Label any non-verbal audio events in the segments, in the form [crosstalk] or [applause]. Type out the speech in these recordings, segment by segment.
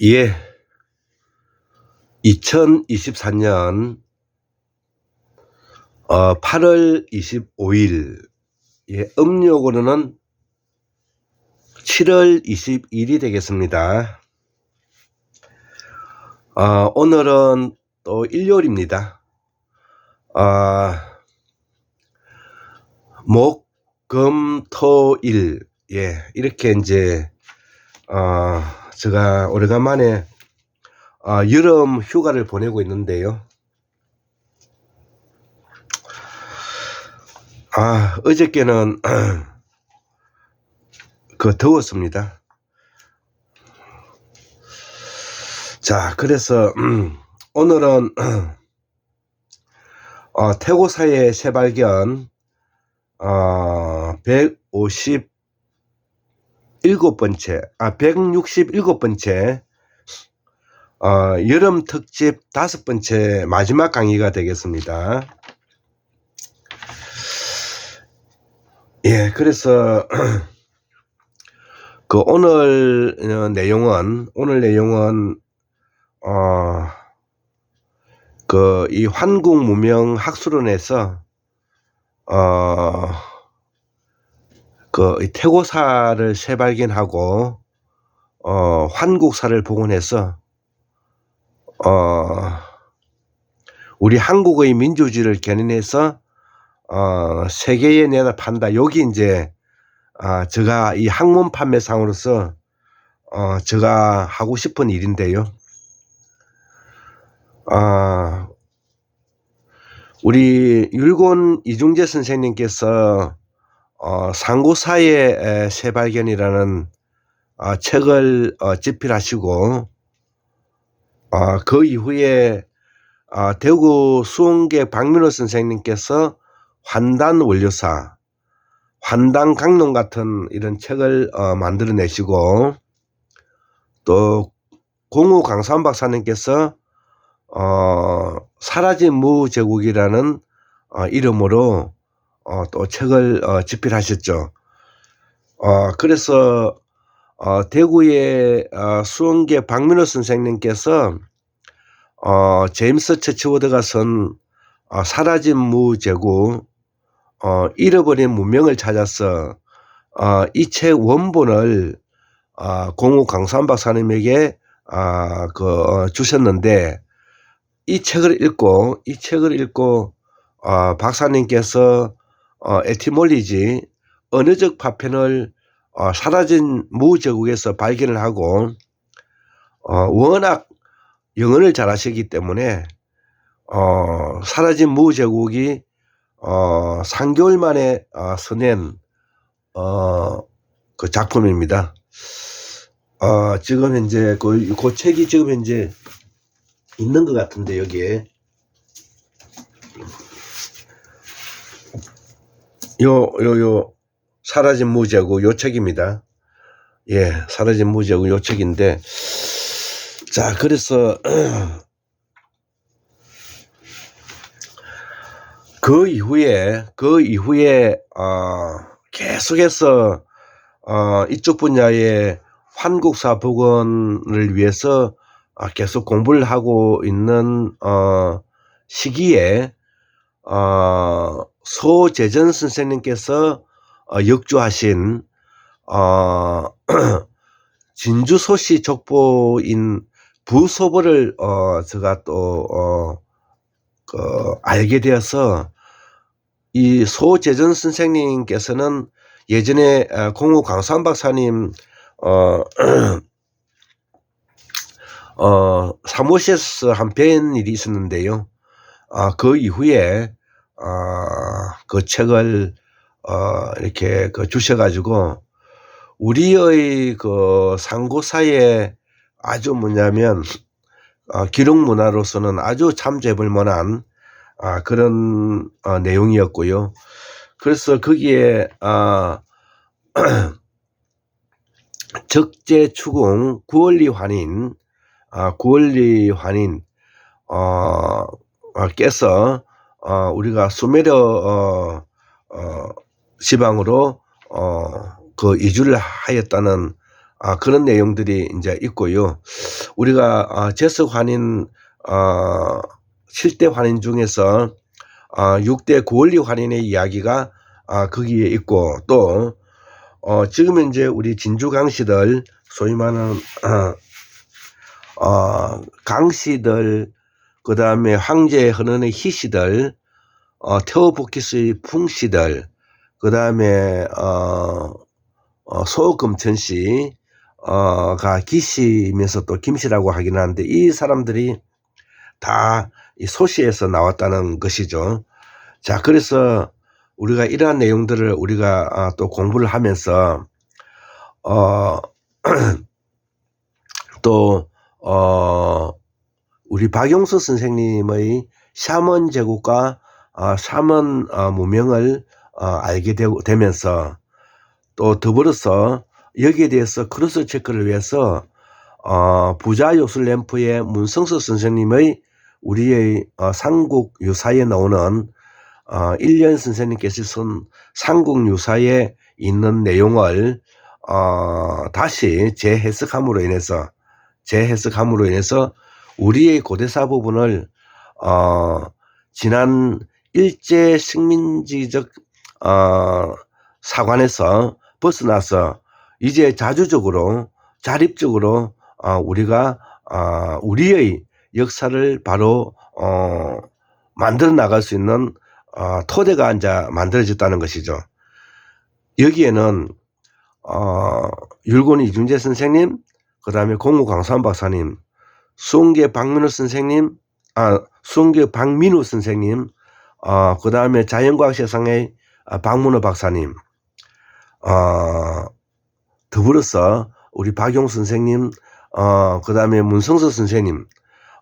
예. 2024년 어, 8월 25일 예, 음력으로는 7월 21일이 되겠습니다. 어, 오늘은 또 일요일입니다. 어, 목, 금, 토, 일 예, 이렇게 이제 어, 제가 오래간만에 어, 여름 휴가를 보내고 있는데요. 아, 어저께는 [clears throat] 그 더웠습니다. 자, 그래서 음, 오늘은 [clears throat] 어, 태고사의 새발견 어, 157번째, 아, 167번째 어, 여름 특집 다섯 번째 마지막 강의가 되겠습니다. 예, 그래서 [clears throat] 그 오늘 어, 내용은 오늘 내용은 어, 그 이 환국 무명 학술원에서 어, 그 태고사를 재발견하고 어, 환국사를 복원해서 어, 우리 한국의 민주주의를 견인해서 어, 세계에 내다 판다. 여기 이제 아, 제가 이 학문 판매상으로서 어, 제가 하고 싶은 일인데요. 아, 우리 율곤 이중재 선생님께서 어, 상고사의 새발견이라는 어, 책을 어, 집필하시고 어, 그 이후에 어, 대구 수원계 박민호 선생님께서 환단 원료사, 환단 강론 같은 이런 책을 어, 만들어내시고 또 공우 강산 박사님께서 어, 사라진 무제국이라는 어, 이름으로 어, 또 책을 어, 집필하셨죠. 어, 그래서 어, 대구의 어, 수원계 박민호 선생님께서 어, 제임스 처치워드가 쓴 어, 사라진 무제국 어, 잃어버린 문명을 찾아서 어, 이 책 원본을 어, 공우 강산 박사님에게 어, 그, 어, 주셨는데 이 책을 읽고 이 책을 읽고 어, 박사님께서 어, 에티몰리지 언어적 파편을 어, 사라진 무제국에서 발견을 하고 어, 워낙 영어를 잘하시기 때문에 어, 사라진 무제국이 어, 3개월 만에 어, 써낸 어, 그 작품입니다. 어, 지금 현재 그, 그 책이 지금 현재 있는 것 같은데 여기에 요 요 요 사라진 무제국 요 책입니다. 예, 사라진 무제국 요 책인데 자 그래서 [clears throat] 그 이후에 그 이후에 어, 계속해서 어, 이쪽 분야의 환국사 복원을 위해서 어, 계속 공부를 하고 있는 어, 시기에 어, 소재전 선생님께서 어, 역주하신 어, [clears throat] 진주소시 족보인 부소보를 어, 제가 또 어, 그 알게 되어서 이 소재전 선생님께서는 예전에 어, 공우 강산 박사님 어, [clears throat] 어, 사무실에서 한 뵌 일이 있었는데요. 아, 그 이후에 어, 그 책을 어, 이렇게 그 주셔가지고 우리의 그 상고사에 아주 뭐냐면 어, 기록 문화로서는 아주 참조해볼 만한 아, 그런 어, 내용이었고요. 그래서 거기에 아, [clears throat] 적재 추궁 구원리 환인 아, 구원리 환인 어, 어, 께서 어, 우리가 수메르 어, 어, 지방으로 어, 그 이주를 하였다는 아, 그런 내용들이 이제 있고요. 우리가 아, 재석 환인 어, 7대 환인 중에서 아, 6대 구원리 환인의 이야기가 아, 거기에 있고 또 어, 지금 이제 우리 진주 강씨들 소위 말하는 어, 어, 강씨들 그 다음에 황제 헌원의 희씨들 어, 테오보키스의 풍씨들 그 다음에 어, 어, 소금천씨 어가 기씨면서 또 김씨라고 하긴 하는데 이 사람들이 다 이 소시에서 나왔다는 것이죠. 자, 그래서 우리가 이러한 내용들을 우리가 아, 또 공부를 하면서 어, [clears throat] 또, 어, 우리 박용수 선생님의 샤먼 제국과 어, 샤먼 어, 무명을 어, 알게 되, 되면서 또 더불어서 여기에 대해서 크로스 체크를 위해서 어, 부자 요술 램프의 문성수 선생님의 우리의 어, 삼국 유사에 나오는 어, 일년 선생님께서 쓴 삼국 유사에 있는 내용을 어, 다시 재해석함으로 인해서 재해석함으로 인해서 우리의 고대사 부분을 어, 지난 일제 식민지적 어, 사관에서 벗어나서 이제 자주적으로 자립적으로 어, 우리가 어, 우리의 역사를 바로 어, 만들어 나갈 수 있는 어, 토대가 이제 만들어졌다는 것이죠. 여기에는 어, 율곤 이준재 선생님, 그 다음에 공무 강산 박사님, 수원계 박민우 선생님, 아, 수원계 박민우 선생님, 어, 그 다음에 자연과학 세상의 아, 박문호 박사님, 어, 더불어서 우리 박용 선생님, 어, 그 다음에 문성서 선생님,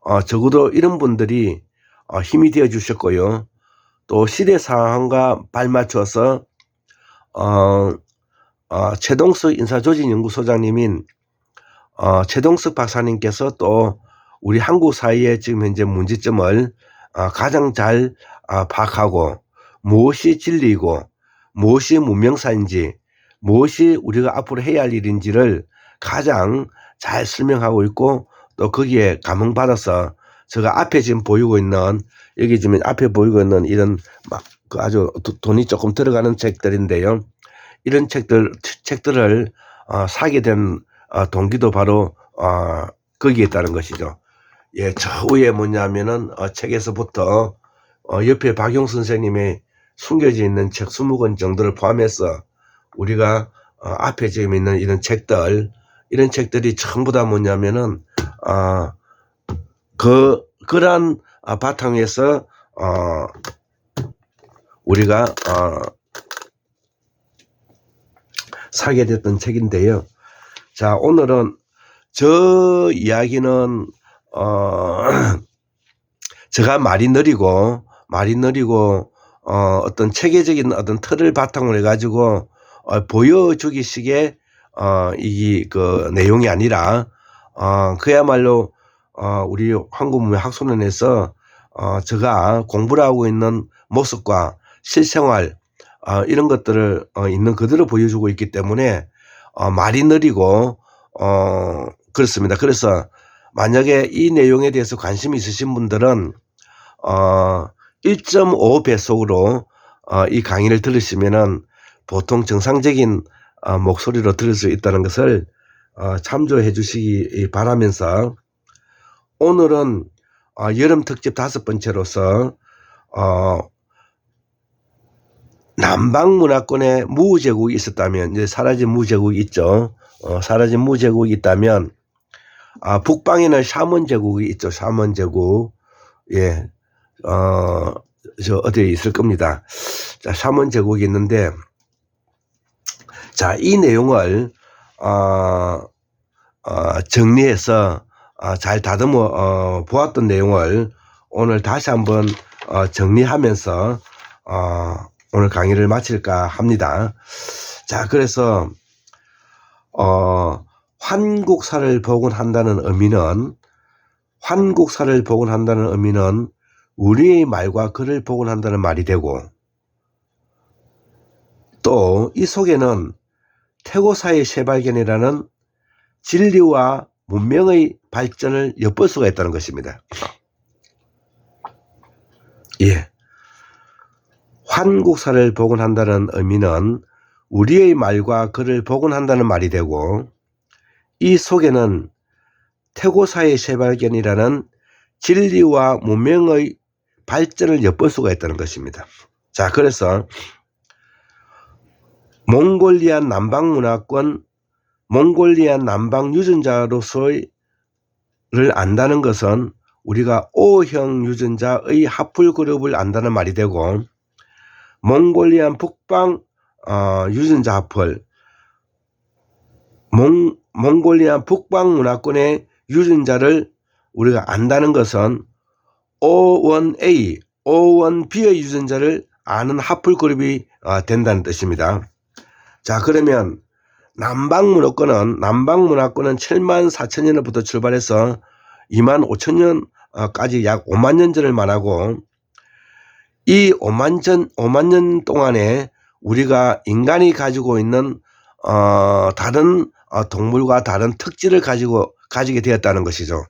어, 적어도 이런 분들이 어, 힘이 되어 주셨고요. 또 시대 상황과 발맞춰서 어, 어, 최동석 인사조직연구소장님인 어, 최동석 박사님께서 또 우리 한국 사회의 지금 현재 문제점을 어, 가장 잘 어, 파악하고 무엇이 진리이고 무엇이 문명사인지 무엇이 우리가 앞으로 해야 할 일인지를 가장 잘 설명하고 있고 또 거기에 감흥받아서 제가 앞에 지금 보이고 있는 여기 지금 앞에 보이고 있는 이런 막그 아주 도- 돈이 조금 들어가는 책들인데요. 이런 책들 책들을 어, 사게 된 어, 동기도 바로 어, 거기에 있다는 것이죠. 예, 저 위에 뭐냐면은 어, 책에서부터 어, 옆에 박용 선생님의 숨겨져 있는 책 20권 정도를 포함해서 우리가 어, 앞에 지금 있는 이런 책들 이런 책들이 전부 다 뭐냐면은 어, 그 그러한 아, 바탕 에서 어, 우리가 어, 사게 됐던 책인데요. 자 오늘은 저 이야기는 어, [clears throat] 제가 말이 느리고 말이 느리고 어, 어떤 체계적인 어떤 틀을 바탕으로 해가지고 어, 보여주기 식의 어, 이 그 내용이 아니라 어, 그야말로 어, 우리 한국문명 학술원에서 어, 제가 공부를 하고 있는 모습과 실생활 어, 이런 것들을 어, 있는 그대로 보여주고 있기 때문에 어, 말이 느리고 어, 그렇습니다. 그래서 만약에 이 내용에 대해서 관심이 있으신 분들은 어, 1.5 배속으로 어, 이 강의를 들으시면은 보통 정상적인 어, 목소리로 들을 수 있다는 것을 어, 참조해 주시기 바라면서 오늘은 어, 여름 특집 다섯 번째로서 어, 남방 문화권에 무제국이 있었다면 이제 사라진 무제국이 있죠. 어, 사라진 무제국이 있다면 아, 북방에는 샤먼 제국이 있죠. 샤먼 제국. 예. 어, 저 어디에 있을 겁니다. 자, 샤먼 제국이 있는데 자, 이 내용을 어, 어, 정리해서 어, 잘 다듬어 어, 보았던 내용을 오늘 다시 한번 어, 정리하면서 어, 오늘 강의를 마칠까 합니다. 자, 그래서 어, 환국사를 복원한다는 의미는 환국사를 복원한다는 의미는 우리의 말과 글을 복원한다는 말이 되고 또 이 속에는 태고사의 재발견이라는 진리와 문명의 발전을 엿볼 수가 있다는 것입니다. 예. 환국사를 복원한다는 의미는 우리의 말과 그를 복원한다는 말이 되고 이 속에는 태고사의 재발견이라는 진리와 문명의 발전을 엿볼 수가 있다는 것입니다. 자, 그래서 몽골리안 남방 문화권, 몽골리안 남방 유전자로서의 를 안다는 것은 우리가 O형 유전자의 합풀 그룹을 안다는 말이 되고 몽골리안 북방 어, 유전자 합풀 몽, 몽골리안 북방 문화권의 유전자를 우리가 안다는 것은 O1A, O1B의 유전자를 아는 합풀 그룹이 어, 된다는 뜻입니다. 자 그러면 남방 문화권은 남방 문화권은 7만 4천 년부터 출발해서 2만 5천 년까지 약 5만 년 전을 말하고 이 5만 전 5만 년 동안에 우리가 인간이 가지고 있는 어, 다른 어, 동물과 다른 특질을 가지고 가지게 되었다는 것이죠.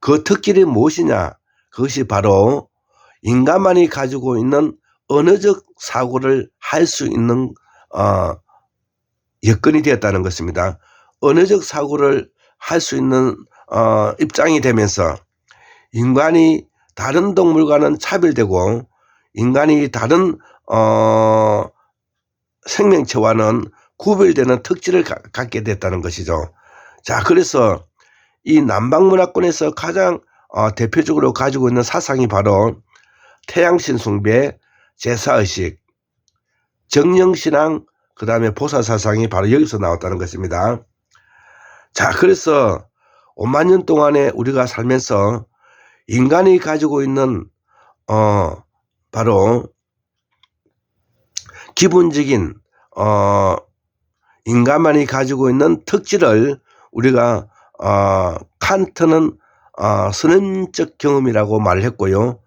그 특질이 무엇이냐? 그것이 바로 인간만이 가지고 있는 언어적 사고를 할 수 있는 어, 여건이 되었다는 것입니다. 언어적 사고를 할 수 있는 어, 입장이 되면서 인간이 다른 동물과는 차별되고 인간이 다른 어, 생명체와는 구별되는 특질을 가, 갖게 됐다는 것이죠. 자, 그래서 이 남방문화권에서 가장 어, 대표적으로 가지고 있는 사상이 바로 태양신 숭배, 제사의식, 정령신앙, 그 다음에 보사사상이 바로 여기서 나왔다는 것입니다. 자, 그래서 5만 년 동안에 우리가 살면서 인간이 가지고 있는, 어, 바로 기본적인, 어, 인간만이 가지고 있는 특질을 우리가, 어, 칸트는, 어, 선언적 경험이라고 말을 했고요.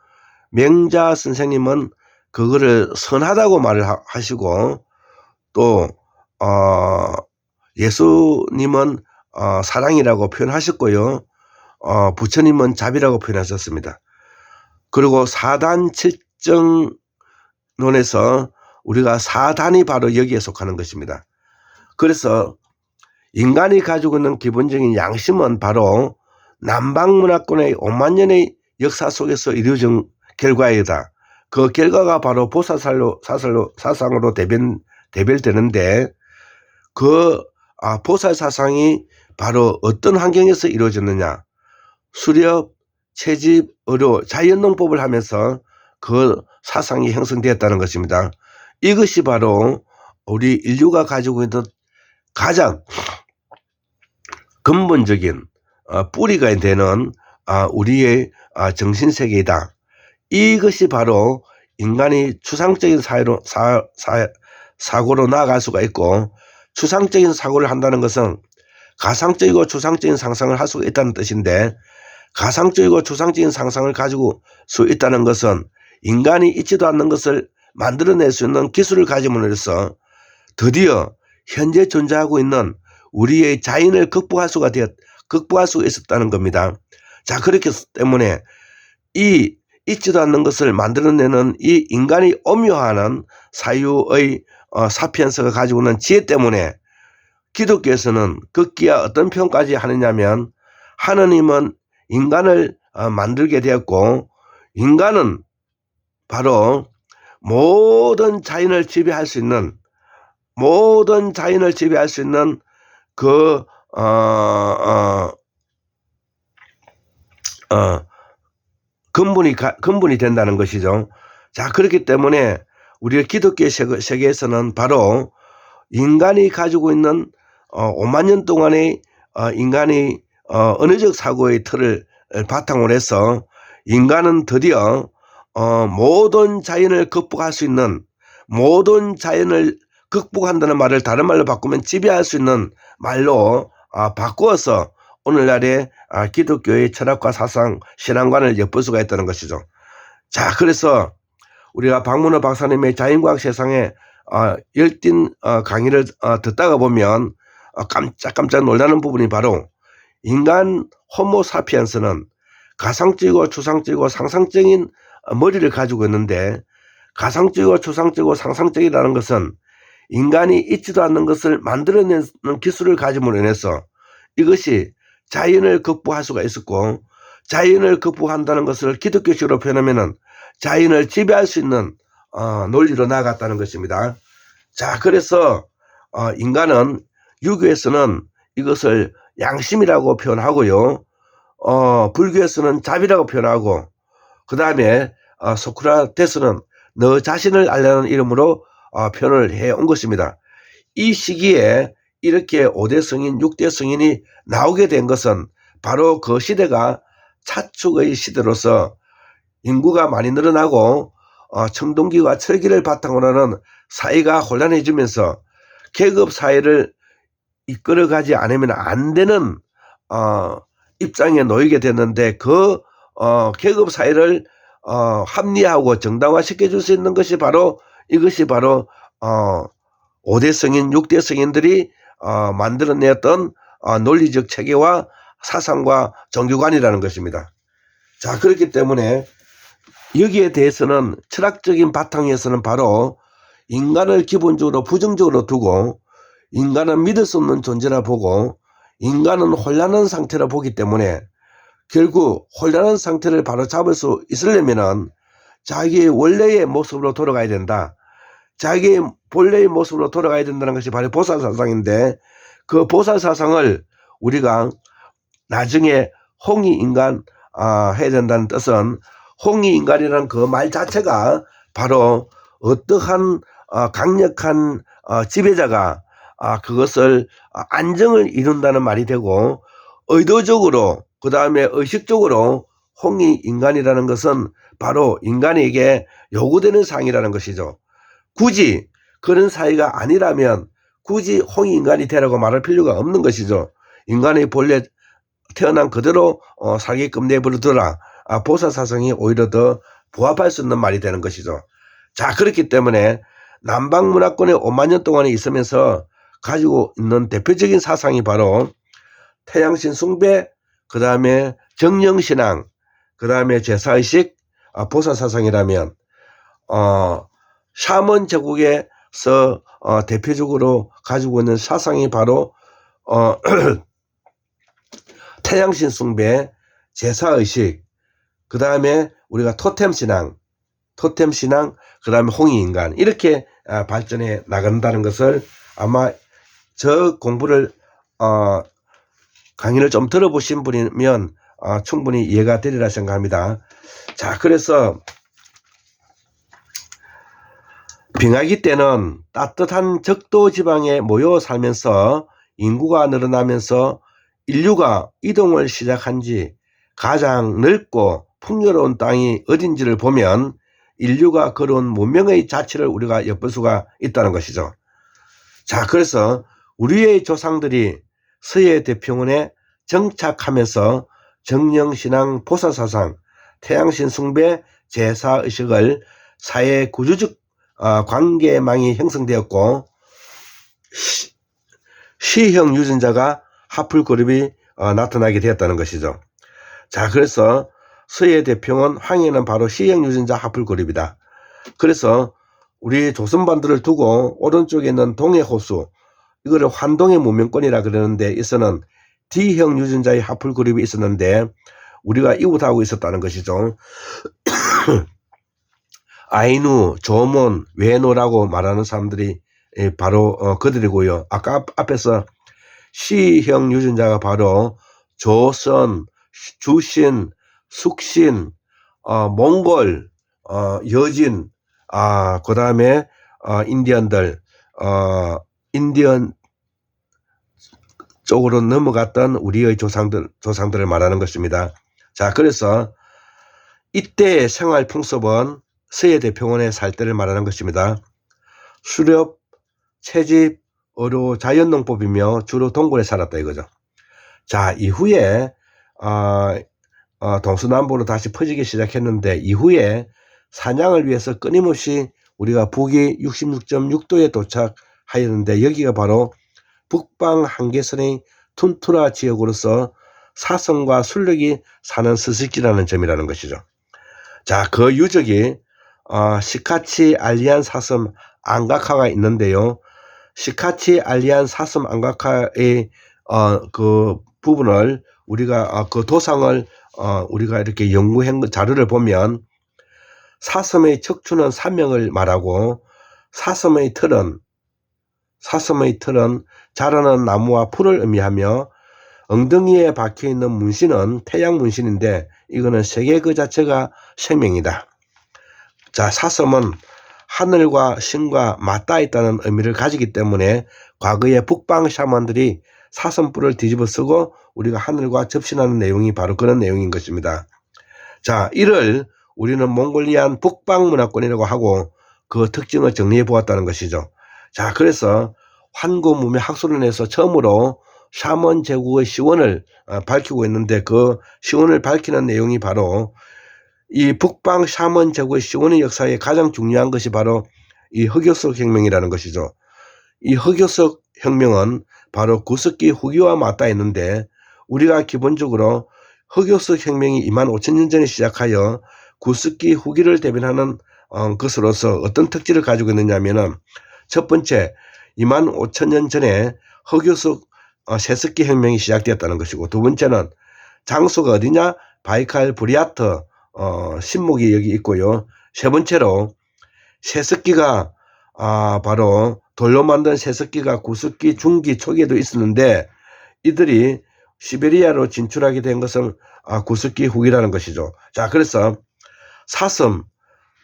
명자 선생님은 그거를 선하다고 말을 하시고, 또, 어, 예수님은 어, 사랑이라고 표현하셨고요. 어, 부처님은 자비라고 표현하셨습니다. 그리고 사단 칠정론에서 우리가 사단이 바로 여기에 속하는 것입니다. 그래서 인간이 가지고 있는 기본적인 양심은 바로 남방문화권의 5만 년의 역사 속에서 이루어진 결과이다. 그 결과가 바로 보사살로 사살로 사상으로 대변 대별되는데 그 아, 보살 사상이 바로 어떤 환경에서 이루어졌느냐 수렵, 채집, 의료, 자연농법을 하면서 그 사상이 형성되었다는 것입니다. 이것이 바로 우리 인류가 가지고 있는 가장 근본적인 어, 뿌리가 되는 아, 우리의 아, 정신세계이다. 이것이 바로 인간이 추상적인 사회로, 사, 사, 사고로 나아갈 수가 있고 추상적인 사고를 한다는 것은 가상적이고 추상적인 상상을 할 수가 있다는 뜻인데 가상적이고 추상적인 상상을 가지고 수 있다는 것은 인간이 있지도 않는 것을 만들어낼 수 있는 기술을 가짐으로써 드디어 현재 존재하고 있는 우리의 자인을 극복할 수가 되었, 극복할 수 있었다는 겁니다. 자, 그렇기 때문에 이 있지도 않는 것을 만들어내는 이 인간이 오묘하는 사유의 어, 사피엔스가 가지고 있는 지혜 때문에 기독교에서는 극기야 어떤 표현까지 하느냐면 하느님은 인간을 어, 만들게 되었고 인간은 바로 모든 자연을 지배할 수 있는 모든 자연을 지배할 수 있는 그 어, 어, 어, 근본이 가, 근본이 된다는 것이죠. 자 그렇기 때문에 우리가 기독교 세계에서는 바로 인간이 가지고 있는 어, 5만 년 동안의 어, 인간이 어, 언어적 사고의 틀을 바탕으로 해서 인간은 드디어 어, 모든 자연을 극복할 수 있는 모든 자연을 극복한다는 말을 다른 말로 바꾸면 지배할 수 있는 말로 아, 바꾸어서 오늘날의 아, 기독교의 철학과 사상, 신앙관을 엿볼 수가 있다는 것이죠. 자, 그래서 우리가 박문호 박사님의 자연과학 세상에 어, 열띤 어, 강의를 어, 듣다가 보면 어, 깜짝깜짝 놀라는 부분이 바로 인간 호모 사피엔스는 가상적이고 추상적이고 상상적인 어, 머리를 가지고 있는데 가상적이고 추상적이고 상상적이라는 것은 인간이 있지도 않는 것을 만들어내는 기술을 가짐으로 인해서 이것이 자연을 극복할 수가 있었고 자연을 극복한다는 것을 기독교식으로 표현하면은 자연을 지배할 수 있는 어, 논리로 나아갔다는 것입니다. 자, 그래서 어, 인간은 유교에서는 이것을 양심이라고 표현하고요. 어, 불교에서는 자비라고 표현하고 그 다음에 어, 소크라테스는 너 자신을 알려는 이름으로 어, 표현을 해 온 것입니다. 이 시기에 이렇게 5대 성인, 6대 성인이 나오게 된 것은 바로 그 시대가 차축의 시대로서 인구가 많이 늘어나고 어, 청동기와 철기를 바탕으로 하는 사회가 혼란해지면서 계급 사회를 이끌어가지 않으면 안 되는 어, 입장에 놓이게 됐는데 그 어, 계급 사회를 어, 합리화하고 정당화시켜 줄 수 있는 것이 바로 이것이 바로 어, 5대 성인, 6대 성인들이 어, 만들어냈던 어, 논리적 체계와 사상과 정교관이라는 것입니다. 자, 그렇기 때문에 여기에 대해서는 철학적인 바탕에서는 바로 인간을 기본적으로 부정적으로 두고 인간은 믿을 수 없는 존재라 보고 인간은 혼란한 상태라 보기 때문에 결국 혼란한 상태를 바로 잡을 수 있으려면은 자기의 원래의 모습으로 돌아가야 된다. 자기의 본래의 모습으로 돌아가야 된다는 것이 바로 보살 사상인데 그 보살 사상을 우리가 나중에 홍익인간 아, 해야 된다는 뜻은 홍익인간이라는 그 말 자체가 바로 어떠한 어, 강력한 어, 지배자가 아, 그것을 아, 안정을 이룬다는 말이 되고 의도적으로 그 다음에 의식적으로 홍익인간이라는 것은 바로 인간에게 요구되는 상이라는 것이죠. 굳이 그런 사이가 아니라면 굳이 홍익인간이 되라고 말할 필요가 없는 것이죠. 인간의 본래 태어난 그대로 어, 살게끔 내버려둬라. 아, 보사사성이 오히려 더 부합할 수 있는 말이 되는 것이죠. 자 그렇기 때문에 남방문화권에 5만 년 동안에 있으면서 가지고 있는 대표적인 사상이 바로 태양신 숭배, 그 다음에 정령신앙, 그 다음에 제사의식, 아, 보사사상이라면 어, 샤먼 제국에서 어, 대표적으로 가지고 있는 사상이 바로 어, [clears throat] 태양신 숭배, 제사의식, 그 다음에 우리가 토템 신앙, 토템 신앙, 그 다음에 홍익인간 이렇게 아, 발전해 나간다는 것을 아마 저 공부를 어, 강의를 좀 들어보신 분이면 어, 충분히 이해가 되리라 생각합니다. 자, 그래서 빙하기 때는 따뜻한 적도 지방에 모여 살면서 인구가 늘어나면서 인류가 이동을 시작한 지 가장 넓고 풍요로운 땅이 어딘지를 보면 인류가 걸어온 문명의 자체를 우리가 엿볼 수가 있다는 것이죠. 자, 그래서 우리의 조상들이 서해 대평원에 정착하면서 정령신앙 보사사상, 태양신 숭배, 제사의식을 사회 구조적 어, 관계망이 형성되었고 시, 시형 유전자가 하풀 그룹이 어, 나타나게 되었다는 것이죠. 자, 그래서 서해 대평원 황해는 바로 시형 유전자 하풀 그룹이다. 그래서 우리 조선반도를 두고 오른쪽에 있는 동해 호수 이거를 환동의 문명권이라 그러는데 있어는 D형 유전자의 하풀 그룹이 있었는데 우리가 이웃하고 있었다는 것이죠. 아이누, 조몬, 외노라고 말하는 사람들이 예, 바로 어, 그들이고요. 아까 앞에서 C형 유전자가 바로 조선, 주신, 숙신, 어, 몽골, 어, 여진, 아, 그 다음에 어, 인디언들, 어, 인디언 쪽으로 넘어갔던 우리의 조상들, 조상들을 말하는 것입니다. 자, 그래서 이때의 생활 풍습은 서해 대평원에 살 때를 말하는 것입니다. 수렵, 채집, 어로 자연농법이며 주로 동굴에 살았다 이거죠. 자, 이후에 어, 어, 동서남북으로 다시 퍼지기 시작했는데 이후에 사냥을 위해서 끊임없이 우리가 북위 66.6도에 도착하였는데 여기가 바로 북방 한계선의 툰투라 지역으로서 사성과 술력이 사는 스스키라는 점이라는 것이죠. 자, 그 유적이 어, 시카치 알리안 사슴 안가카가 있는데요. 시카치 알리안 사슴 안가카의 어, 그 부분을 우리가 어, 그 도상을 어, 우리가 이렇게 연구한 그 자료를 보면 사슴의 척추는 사명을 말하고 사슴의 털은 사슴의 털은 자라는 나무와 풀을 의미하며 엉덩이에 박혀 있는 문신은 태양 문신인데 이거는 세계 그 자체가 생명이다. 자, 사슴은 하늘과 신과 맞닿아 있다는 의미를 가지기 때문에 과거의 북방 샤먼들이 사슴뿔을 뒤집어 쓰고 우리가 하늘과 접신하는 내용이 바로 그런 내용인 것입니다. 자, 이를 우리는 몽골리안 북방 문화권이라고 하고 그 특징을 정리해 보았다는 것이죠. 자, 그래서 환고무명 학술원에서 처음으로 샤먼 제국의 시원을 어, 밝히고 있는데 그 시원을 밝히는 내용이 바로 이 북방 샤먼 제국의 시원의 역사에 가장 중요한 것이 바로 이 흑요석 혁명이라는 것이죠. 이 흑요석 혁명은 바로 구석기 후기와 맞닿아 있는데 우리가 기본적으로 흑요석 혁명이 2만 5천 년 전에 시작하여 구석기 후기를 대변하는 어, 것으로서 어떤 특질을 가지고 있느냐면은 첫 번째 2만 5천 년 전에 흑요석 어, 세습기 혁명이 시작되었다는 것이고 두 번째는 장소가 어디냐 바이칼 브리아트 어, 신목이 여기 있고요. 세 번째로 세습기가 아, 바로 돌로 만든 세습기가 구습기 중기 초기에도 있었는데 이들이 시베리아로 진출하게 된 것은 아, 구습기 후기라는 것이죠. 자, 그래서 사슴,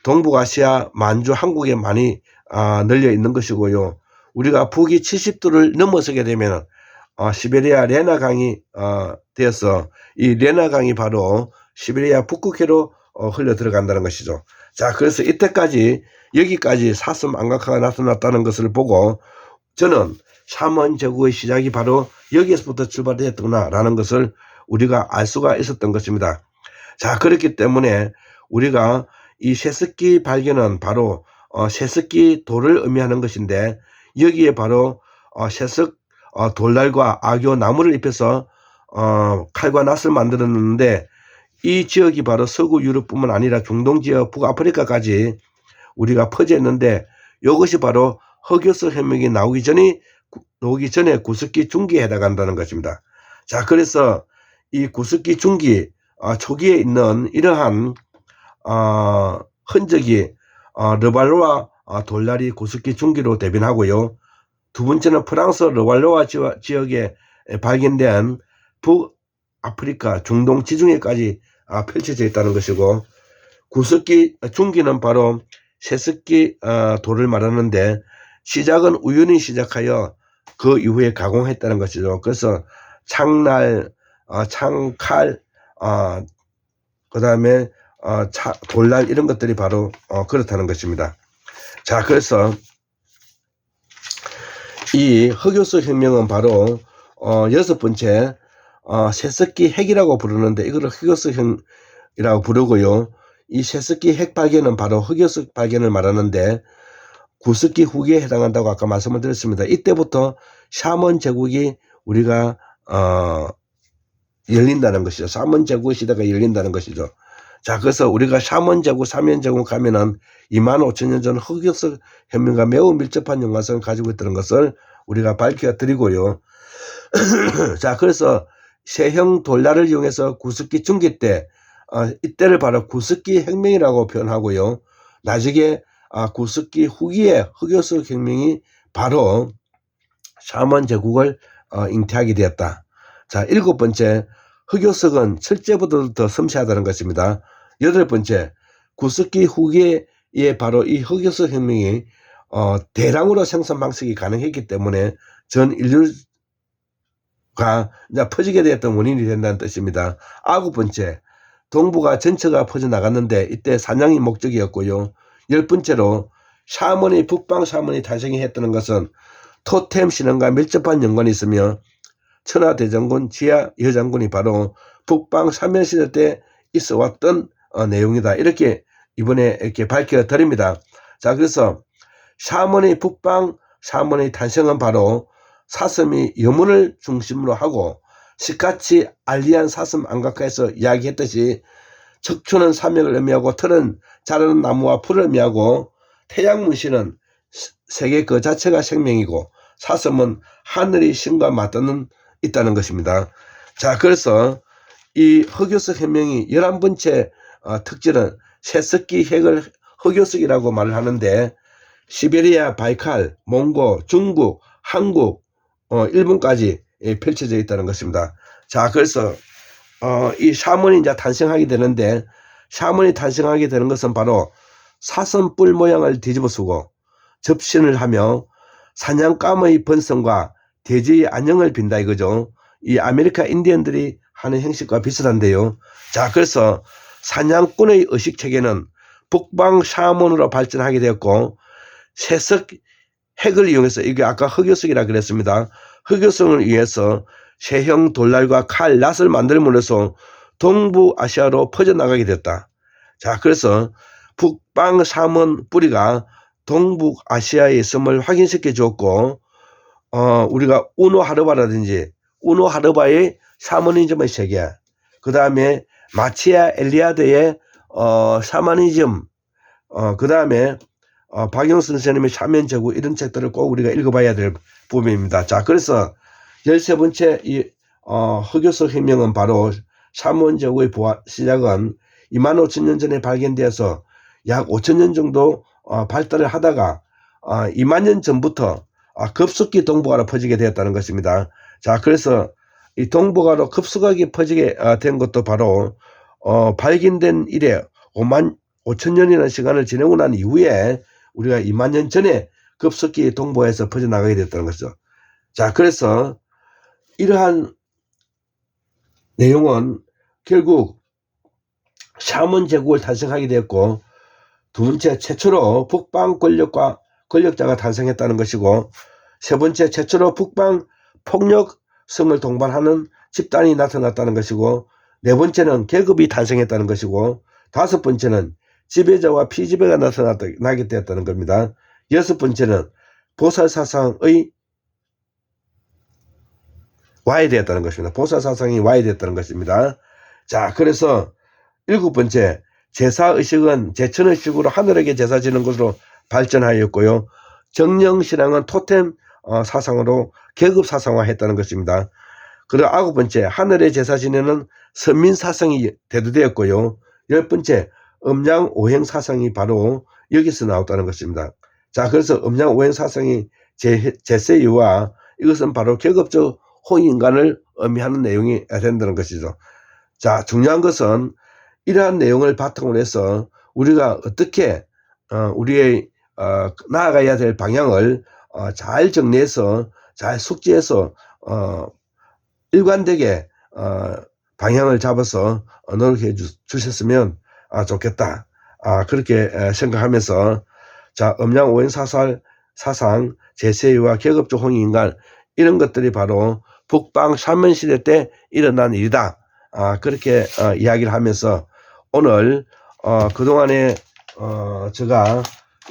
동북아시아, 만주, 한국에 많이 아, 널려 있는 것이고요. 우리가 북위 70도를 넘어서게 되면 어, 시베리아 레나강이 어, 되어서 이 레나강이 바로 시베리아 북극해로 어, 흘러 들어간다는 것이죠. 자, 그래서 이때까지 여기까지 사슴 안각화가 나타났다는 것을 보고 저는 샤먼 제국의 시작이 바로 여기에서부터 출발되었구나라는 것을 우리가 알 수가 있었던 것입니다. 자, 그렇기 때문에 우리가 이 세습기 발견은 바로 어, 세습기 돌을 의미하는 것인데 여기에 바로 어, 세습 어, 돌날과 악교 나무를 입혀서 어, 칼과 낫을 만들었는데 이 지역이 바로 서구 유럽뿐만 아니라 중동 지역, 북아프리카까지 우리가 퍼져 있는데 이것이 바로 흑요서 혁명이 나오기 전에 나오기 전에 구석기 중기에 해당한다는 것입니다. 자, 그래서 이 구석기 중기 어, 초기에 있는 이러한 어, 흔적이 어, 르발로와 어, 돌날이 구석기 중기로 대변하고요. 두 번째는 프랑스 르왈로아 지역에 발견된 북아프리카 중동 지중해까지 아, 펼쳐져 있다는 것이고 구석기 중기는 바로 세습기 어, 돌을 말하는데 시작은 우연히 시작하여 그 이후에 가공했다는 것이죠. 그래서 창날, 어, 창칼, 어, 그 다음에 돌날 이런 것들이 바로 어, 그렇다는 것입니다. 자, 그래서 이 흑요소 혁명은 바로 어, 여섯 번째 어, 세습기 핵이라고 부르는데 이거를 흑요소 혁이라고 부르고요. 이 세습기 핵 발견은 바로 흑요소 발견을 말하는데 구습기 후기에 해당한다고 아까 말씀을 드렸습니다. 이때부터 샤먼 제국이 우리가 어, 열린다는 것이죠. 샤먼 제국의 시대가 열린다는 것이죠. 자, 그래서 우리가 샤먼 제국, 사면 제국 가면은 2만 5천 년 전 흑역사 혁명과 매우 밀접한 연관성을 가지고 있다는 것을 우리가 밝혀 드리고요. [clears throat] 자, 그래서 세형 돌날을 이용해서 구습기 중기 때, 어, 이때를 바로 구습기 혁명이라고 표현하고요. 나중에 아, 구습기 후기에 흑요석 혁명이 바로 샤먼 제국을 어, 잉태하게 되었다. 자, 일곱 번째, 흑요석은 철제보다도 더 섬세하다는 것입니다. 여덟 번째, 구석기 후기에 바로 이 흑요석 혁명이 어, 대량으로 생산 방식이 가능했기 때문에 전 인류 가 이제 퍼지게 되었던 원인이 된다는 뜻입니다. 아홉 번째, 동북아 전체가 퍼져나갔는데 이때 사냥이 목적이었고요. 열 번째로 샤먼이 북방 샤먼이 탄생이 했다는 것은 토템 신앙과 밀접한 연관이 있으며 천하 대장군 지하 여장군이 바로 북방 사면시대 때 있어 왔던 어, 내용이다. 이렇게 이번에 이렇게 밝혀 드립니다. 자, 그래서 샤먼의 북방 샤먼의 탄생은 바로 사슴이 염원을 중심으로 하고 시카치 알리안 사슴 안각화에서 이야기했듯이 척추는 사명을 의미하고 털은 자라는 나무와 풀을 의미하고 태양문신은 세계 그 자체가 생명이고 사슴은 하늘의 신과 맞닿는 있다는 것입니다. 자, 그래서 이 흑요석 혁명이 11번째 어, 특징은 새석기 핵을 흑요석이라고 말을 하는데 시베리아, 바이칼, 몽고, 중국, 한국, 어, 일본까지 예, 펼쳐져 있다는 것입니다. 자, 그래서 어, 이 샤먼이 이제 탄생하게 되는데 샤먼이 탄생하게 되는 것은 바로 사슴뿔 모양을 뒤집어 쓰고 접신을 하며 사냥감의 번성과 대지의 안녕을 빈다 이거죠. 이 아메리카 인디언들이 하는 형식과 비슷한데요. 자, 그래서 사냥꾼의 의식 체계는 북방 샤먼으로 발전하게 되었고 세석 핵을 이용해서 이게 아까 흑요석이라 그랬습니다. 흑요성을 위해서 세형 돌날과 칼, 낫을 만들므로써 동부아시아로 퍼져나가게 됐다. 자, 그래서 북방 샤먼 뿌리가 동북아시아에 있음을 확인시켜 줬고, 어, 우리가 우노 하르바라든지 우노 하르바의 샤머니즘의 세계, 그 다음에 마치아 엘리아드의 어, 샤머니즘, 어, 그 다음에 어, 박영선 선생님의 샤면 제구 이런 책들을 꼭 우리가 읽어봐야 될 부분입니다. 자, 그래서 열세 번째 이 어, 흑요석 혁명은 바로 샤먼 제구의 부활, 시작은 2만 5천 년 전에 발견되어서 약 5천 년 정도 어, 발달을 하다가 어, 2만 년 전부터 어, 급속히 동북아로 퍼지게 되었다는 것입니다. 자, 그래서 이 동북아로 급속하게 퍼지게 어, 된 것도 바로 어, 발견된 이래 5만 5천 년이라는 시간을 지내고 난 이후에 우리가 2만 년 전에 급속히 동북아에서 퍼져나가게 됐다는 것이죠. 자, 그래서 이러한 내용은 결국 샤먼 제국을 탄생하게 되었고 두 번째 최초로 북방 권력과 권력자가 탄생했다는 것이고 세 번째 최초로 북방 폭력 성을 동반하는 집단이 나타났다는 것이고 네 번째는 계급이 탄생했다는 것이고 다섯 번째는 지배자와 피지배가 나타나게 되었다는 겁니다. 여섯 번째는 보살사상의 와해되었다는 것입니다. 보살사상이 와해되었다는 것입니다. 자, 그래서 일곱 번째, 제사의식은 제천의식으로 하늘에게 제사 지는 것으로 발전하였고요. 정령신앙은 토템 어, 사상으로 계급 사상화 했다는 것입니다. 그리고 아홉 번째, 하늘의 제사 지내는 선민 사상이 대두되었고요. 열 번째, 음양 오행 사상이 바로 여기서 나왔다는 것입니다. 자, 그래서 음양 오행 사상이 제, 제세 이유와 이것은 바로 계급적 홍인간을 의미하는 내용이 된다는 것이죠. 자, 중요한 것은 이러한 내용을 바탕으로 해서 우리가 어떻게 어, 우리의 어, 나아가야 될 방향을 어, 잘 정리해서 잘 숙지해서 어, 일관되게 어, 방향을 잡아서 어, 노력해 주, 주셨으면 아, 좋겠다. 아, 그렇게 에, 생각하면서 자, 음양 오행 사살 사상, 제세와 계급적 홍익인간 이런 것들이 바로 북방 샤먼 시대 때 일어난 일이다. 아, 그렇게 어, 이야기를 하면서 오늘 어, 그동안에 어, 제가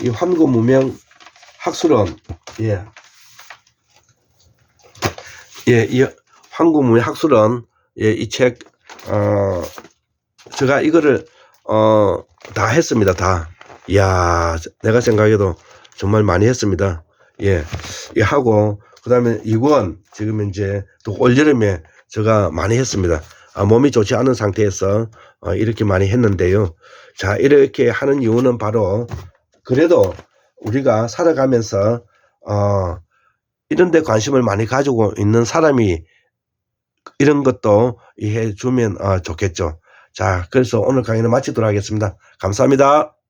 이 환구 무명 학술원 예. 예, 이 환구 무명 학술원 예, 이책 어, 제가 이거를 어, 다 했습니다. 다. 이야, 내가 생각해도 정말 많이 했습니다. 예. 이 하고 그 다음에 이권 지금 이제 또 올여름에 제가 많이 했습니다. 아, 몸이 좋지 않은 상태에서 어, 이렇게 많이 했는데요. 자, 이렇게 하는 이유는 바로 그래도 우리가 살아가면서 어, 이런 데 관심을 많이 가지고 있는 사람이 이런 것도 이해해 주면 어, 좋겠죠. 자, 그래서 오늘 강의는 마치도록 하겠습니다. 감사합니다.